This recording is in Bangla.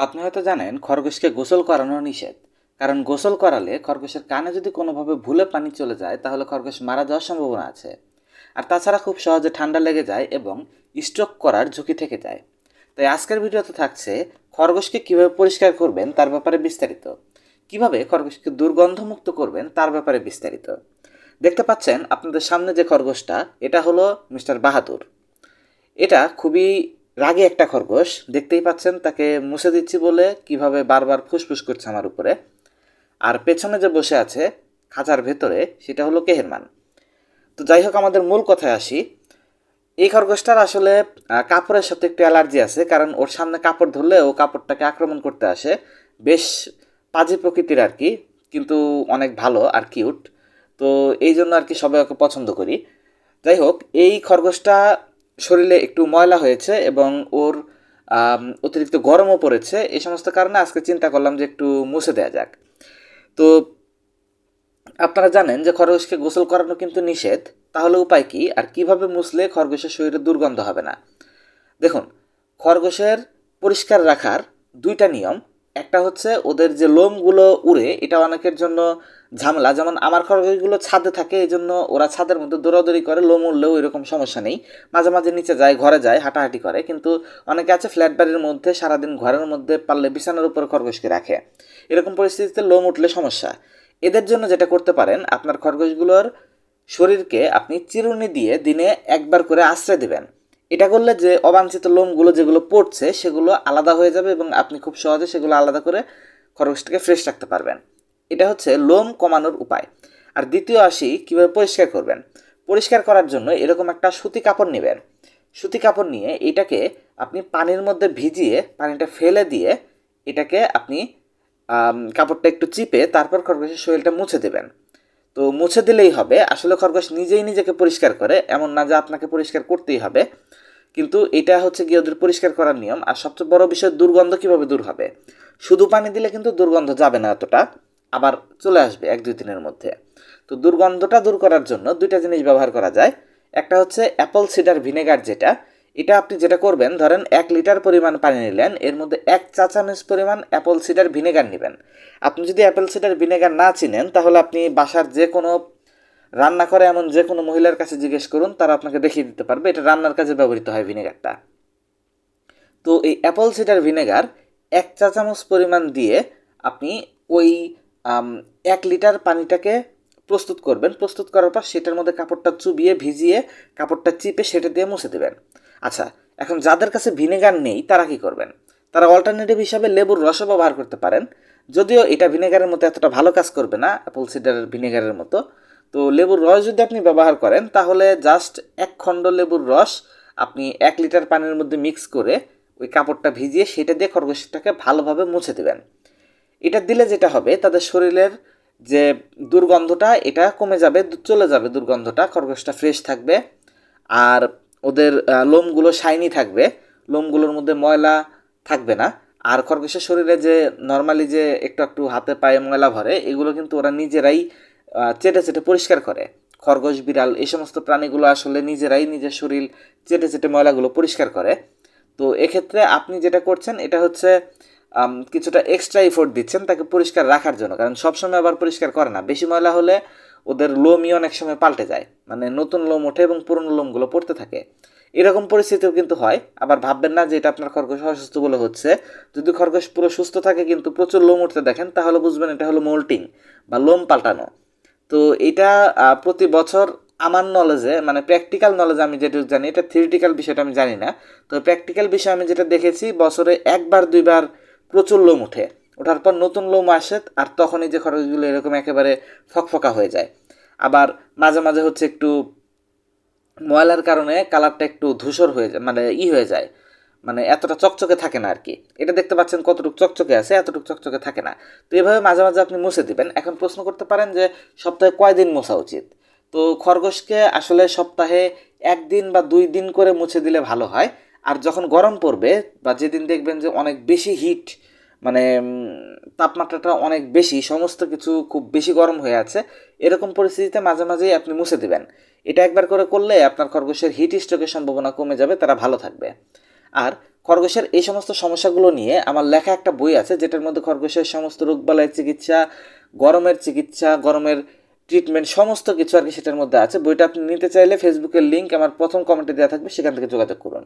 আপনি হয়তো জানেন খরগোশকে গোসল করানো নিষেধ। কারণ গোসল করালে খরগোশের কানে যদি কোনোভাবে ভুলে পানি চলে যায়, তাহলে খরগোশ মারা যাওয়ার সম্ভাবনা আছে। আর তাছাড়া খুব সহজে ঠান্ডা লেগে যায় এবং স্ট্রোক করার ঝুঁকি থেকে যায়। তাই আজকের ভিডিওতে থাকছে খরগোশকে কীভাবে পরিষ্কার করবেন তার ব্যাপারে বিস্তারিত। কীভাবে খরগোশকে দুর্গন্ধমুক্ত করবেন তার ব্যাপারে বিস্তারিত। দেখতে পাচ্ছেন আপনাদের সামনে যে খরগোশটা, এটা হলো মিস্টার বাহাদুর। এটা খুবই রাগে একটা খরগোশ, দেখতেই পাচ্ছেন তাকে মুছে দিচ্ছি বলে কীভাবে বারবার ফুসফুস করছে আমার উপরে। আর পেছনে যে বসে আছে, খাঁচার ভেতরে, সেটা হলো কেহেরমান। তো যাই হোক, আমাদের মূল কথায় আসি। এই খরগোশটার আসলে কাপড়ের সাথে একটু অ্যালার্জি আছে, কারণ ওর সামনে কাপড় ধরলে ও কাপড়টাকে আক্রমণ করতে আসে। বেশ পাজি প্রকৃতির আর কি, কিন্তু অনেক ভালো আর কিউট। তো এই জন্য আর কি সবাই ওকে পছন্দ করি। যাই হোক, এই খরগোশটা শরীরে একটু ময়লা হয়েছে এবং ওর অতিরিক্ত গরমও পড়েছে এই সমস্ত কারণে আজকে চিন্তা করলাম যে একটু মুছে দেওয়া যাক। তো আপনারা জানেন যে খরগোশকে গোসল করানো কিন্তু নিষেধ, তাহলে উপায় কি? আর কীভাবে মুছলে খরগোশের শরীরে দুর্গন্ধ হবে না? দেখুন, খরগোশের পরিষ্কার রাখার দুইটা নিয়ম একটা হচ্ছে ওদের যে লোমগুলো উড়ে, এটা অনেকের জন্য ঝামেলা। যেমন আমার খরগোশগুলো ছাদে থাকে এই জন্য ওরা ছাদের মধ্যে দৌড়াদৌড়ি করে, লোম উড়লেও এরকম সমস্যা নেই। মাঝে মাঝে নিচে যায়, ঘরে যায়, হাঁটাহাঁটি করে, কিন্তু অনেকে আছে ফ্ল্যাট বাড়ির মধ্যে, সারাদিন ঘরের মধ্যে পারলে বিছানার উপর খরগোশকে রাখে। এরকম পরিস্থিতিতে লোম উঠলে সমস্যা। এদের জন্য যেটা করতে পারেন, আপনার খরগোশগুলোর শরীরকে আপনি চিরুনি দিয়ে দিনে একবার করে আশ্রয় দেবেন। এটা করলে যে অবাঞ্ছিত লোমগুলো যেগুলো পড়ছে, সেগুলো আলাদা হয়ে যাবে এবং আপনি খুব সহজে সেগুলো আলাদা করে খরগোশটাকে ফ্রেশ রাখতে পারবেন। এটা হচ্ছে লোম কমানোর উপায়। আর দ্বিতীয় আসি, কীভাবে পরিষ্কার করবেন? পরিষ্কার করার জন্য এরকম একটা সুতি কাপড় নেবেন। সুতি কাপড় নিয়ে এটাকে আপনি পানির মধ্যে ভিজিয়ে, পানিটা ফেলে দিয়ে এটাকে আপনি কাপড়টা একটু চিপে তারপর খরগোশের শরীরটা মুছে দেবেন। তো মুছে দিলেই হবে। আসলে খরগোশ নিজেই নিজেকে পরিষ্কার করে, এমন না যে আপনাকে পরিষ্কার করতেই হবে। কিন্তু এটা হচ্ছে গিয়ে ওদের পরিষ্কার করার নিয়ম। আর সবচেয়ে বড় বিষয়, দুর্গন্ধ কীভাবে দূর হবে? শুধু পানি দিলে কিন্তু দুর্গন্ধ যাবে না এতটা, আবার চলে আসবে এক, দুই দিনের মধ্যে। তো দুর্গন্ধটা দূর করার জন্য দুইটা জিনিস ব্যবহার করা যায়। একটা হচ্ছে অ্যাপল সিডার ভিনেগার যেটা, এটা আপনি যেটা করবেন, ধরেন এক লিটার পরিমাণ পানি নিলেন, এর মধ্যে এক চা চামচ পরিমাণ অ্যাপল সিডার ভিনেগার নেবেন। আপনি যদি অ্যাপেল সিডার ভিনেগার না চিনেন, তাহলে আপনি বাসার যে কোনো রান্না করে এমন যে কোনো মহিলার কাছে জিজ্ঞেস করুন, তারা আপনাকে দেখিয়ে দিতে পারবে। এটা রান্নার কাজে ব্যবহৃত হয় ভিনেগারটা। তো এই অ্যাপল সিডার ভিনেগার এক চা চামচ পরিমাণ দিয়ে আপনি ওই এক লিটার পানিটাকে প্রস্তুত করবেন। প্রস্তুত করার পর সেটার মধ্যে কাপড়টা চুবিয়ে, ভিজিয়ে, কাপড়টা চিপে সেটা দিয়ে মুছে দেবেন। আচ্ছা এখন যাদের কাছে ভিনেগার নেই, তারা কি করবেন? তারা অল্টারনেটিভ হিসাবে লেবুর রসও ব্যবহার করতে পারেন। যদিও এটা ভিনেগারের মতো এতটা ভালো কাজ করবে না অ্যাপল সিডারের ভিনেগারের মতো। তো লেবুর রস যদি আপনি ব্যবহার করেন, তাহলে জাস্ট এক খণ্ড লেবুর রস আপনি এক লিটার পানির মধ্যে মিক্স করে ওই কাপড়টা ভিজিয়ে সেটা দিয়ে খরগোশটাকে ভালোভাবে মুছে দেবেন। এটা দিলে যেটা হবে, তাদের শরীরের যে দুর্গন্ধটা, এটা কমে যাবে, চলে যাবে দুর্গন্ধটা, খরগোশটা ফ্রেশ থাকবে। আর ওদের লোমগুলো শাইনি থাকবে, লোমগুলোর মধ্যে ময়লা থাকবে না। আর খরগোশের শরীরে যে নর্মালি যে একটু একটু হাতে পায়ে ময়লা ভরে, এগুলো কিন্তু ওরা নিজেরাই চেটে চেটে পরিষ্কার করে। খরগোশ, বিড়াল, এই সমস্ত প্রাণীগুলো আসলে নিজেরাই নিজের শরীর চেটে চেটে ময়লাগুলো পরিষ্কার করে। তো এক্ষেত্রে আপনি যেটা করছেন, এটা হচ্ছে কিছুটা এক্সট্রা এফোর্ট দিচ্ছেন তাকে পরিষ্কার রাখার জন্য। কারণ সবসময় আবার পরিষ্কার করে না। বেশি ময়লা হলে ওদের লোমই অনেক সময় পাল্টে যায়। মানে নতুন লোম ওঠে এবং পুরনো লোমগুলো পড়তে থাকে। এরকম পরিস্থিতিও কিন্তু হয়। আবার ভাববেন না যে এটা আপনার খরগোশ অসুস্থ বলে হচ্ছে। যদি খরগোশ পুরো সুস্থ থাকে কিন্তু প্রচুর লোম উঠতে দেখেন, তাহলে বুঝবেন এটা হলো মোল্টিং বা লোম পাল্টানো। তো এটা প্রতি বছর আমার নলেজে মানে প্র্যাকটিক্যাল নলেজে আমি যেটা জানি, এটা থিওরিটিক্যাল বিষয়টা আমি জানি না, তো প্র্যাকটিক্যাল বিষয় আমি যেটা দেখেছি, বছরে একবার, দুইবার প্রচুর লোম ওঠে। ওঠার পর নতুন লোম আসে আর তখনই যে খরচগুলো এরকম একেবারে ফকফকা হয়ে যায়। আবার মাঝে মাঝে হচ্ছে একটু ময়লার কারণে কালারটা একটু ধূসর হয়ে যায় মানে ই হয়ে যায়। মানে এতটা চকচকে থাকে না আর কি এটা দেখতে পাচ্ছেন কতটুকু চকচকে আছে, এতটুকু চকচকে থাকে না। তো এভাবে মাঝে মাঝে আপনি মুছে দিবেন। এখন প্রশ্ন করতে পারেন যে সপ্তাহে কয়দিন মোছা উচিত? তো খরগোশকে আসলে সপ্তাহে একদিন বা দুই দিন করে মুছে দিলে ভালো হয়। আর যখন গরম পড়বে বা যেদিন দেখবেন যে অনেক বেশি হিট মানে তাপমাত্রাটা অনেক বেশি, সমস্ত কিছু খুব বেশি গরম হয়ে আছে, এরকম পরিস্থিতিতে মাঝে মাঝেই আপনি মুছে দিবেন। এটা একবার করে করলে আপনার খরগোশের হিট স্ট্রোকের সম্ভাবনা কমে যাবে, তারা ভালো থাকবে। আর খরগোশের এই সমস্ত সমস্যাগুলো নিয়ে আমার লেখা একটা বই আছে, যেটার মধ্যে খরগোশের সমস্ত রোগবালাইয়ের চিকিৎসা, গরমের চিকিৎসা, গরমের ট্রিটমেন্ট সমস্ত কিছু আর কি সেটার মধ্যে আছে। বইটা আপনি নিতে চাইলে ফেসবুকের লিঙ্ক আমার প্রথম কমেন্টে দেওয়া থাকবে, সেখান থেকে যোগাযোগ করুন।